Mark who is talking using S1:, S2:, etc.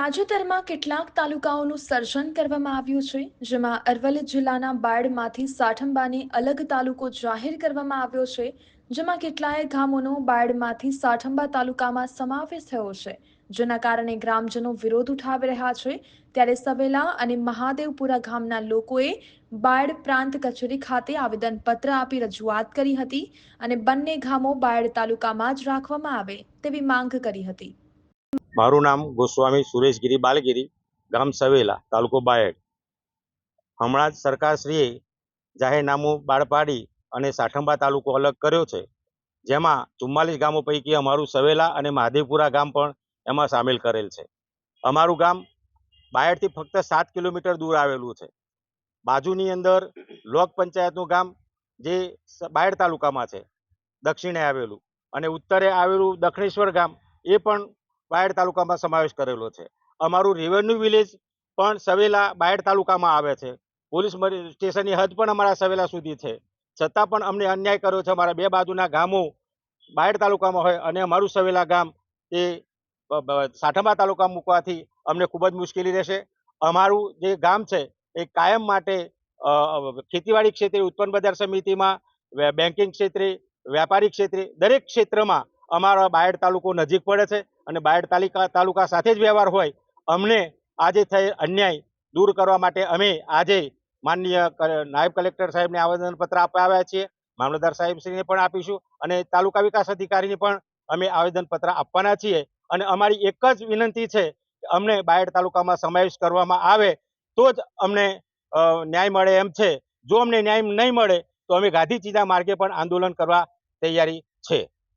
S1: તાજેતરમાં કેટલાક તાલુકાઓનું સર્જન કરવામાં આવ્યું છે, જેમાં અરવલ્લી જિલ્લાના બાયડમાંથી સાઠંબાને અલગ તાલુકો જાહેર કરવામાં આવ્યો છે, જેમાં કેટલાય ગામોનો બાયડમાંથી સાઠંબા તાલુકામાં સમાવેશ થયો છે, જેના કારણે ગ્રામજનો વિરોધ ઉઠાવી રહ્યા છે. ત્યારે સવેલા અને મહાદેવપુરા ગામના લોકોએ બાયડ પ્રાંત કચેરી ખાતે આવેદનપત્ર આપી રજૂઆત કરી હતી અને બંને ગામો બાયડ તાલુકામાં જ રાખવામાં આવે તેવી માંગ કરી હતી.
S2: મારું નામ ગોસ્વામી સુરેશગીરી બાલગીરી, ગામ સવેલા, તાલુકો બાયડ. હમણાં જ સરકારશ્રીએ જાહેરનામું બહાર પાડી અને સાઠંબા તાલુકો અલગ કર્યો છે. જેમાં ચુમ્માલીસ ગામો પૈકી અમારું સવેલા અને મહાદેવપુરા ગામ પણ એમાં સામેલ કરેલ છે. અમારું ગામ બાયડથી ફક્ત સાત કિલોમીટર દૂર આવેલું છે. બાજુની અંદર લોક પંચાયતનું ગામ જે બાયડ તાલુકામાં છે, દક્ષિણે આવેલું અને ઉત્તરે આવેલું દક્ષિણેશ્વર ગામ એ પણ બાયડ તાલુકામાં સમાવેશ કરેલો છે. અમારું રેવન્યુ વિલેજ પણ સવેલા બાયડ તાલુકામાં આવે છે. પોલીસ સ્ટેશનની હદ પણ અમારા સવેલા સુધી છે. છતાં પણ અમને અન્યાય કર્યો છે. અમારા બે બાજુના ગામો બાયડ તાલુકામાં હોય અને અમારું સવેલા ગામ એ સાઠંબા તાલુકામાં મૂકવાથી અમને ખૂબ જ મુશ્કેલી રહેશે. અમારું જે ગામ છે એ કાયમ માટે ખેતીવાડી ક્ષેત્રે, ઉત્પન્ન બજાર સમિતિમાં બેન્કિંગ ક્ષેત્રે, વ્યાપારી ક્ષેત્રે, દરેક ક્ષેત્રમાં અમારો બાયડ તાલુકો નજીક પડે છે. અને બાયડ તાલુકા તાલુકા સાથે જ વ્યવહાર હોય, અમને આજે થયેલ અન્યાય દૂર કરવા માટે અમે આજે માનનીય નાયબ કલેક્ટર સાહેબને આવેદનપત્ર આપવા આવ્યા છીએ. મામલતદાર સાહેબશ્રીને પણ આપીશું અને તાલુકા વિકાસ અધિકારીને પણ અમે આવેદનપત્ર આપવાના છીએ. અને અમારી એક જ વિનંતી છે કે અમને બાયડ તાલુકામાં સમાવેશ કરવામાં આવે તો જ અમને ન્યાય મળે એમ છે. જો અમને ન્યાય નહીં મળે તો અમે ગાંધી ચીજા માર્ગે પણ આંદોલન કરવા તૈયારી છે.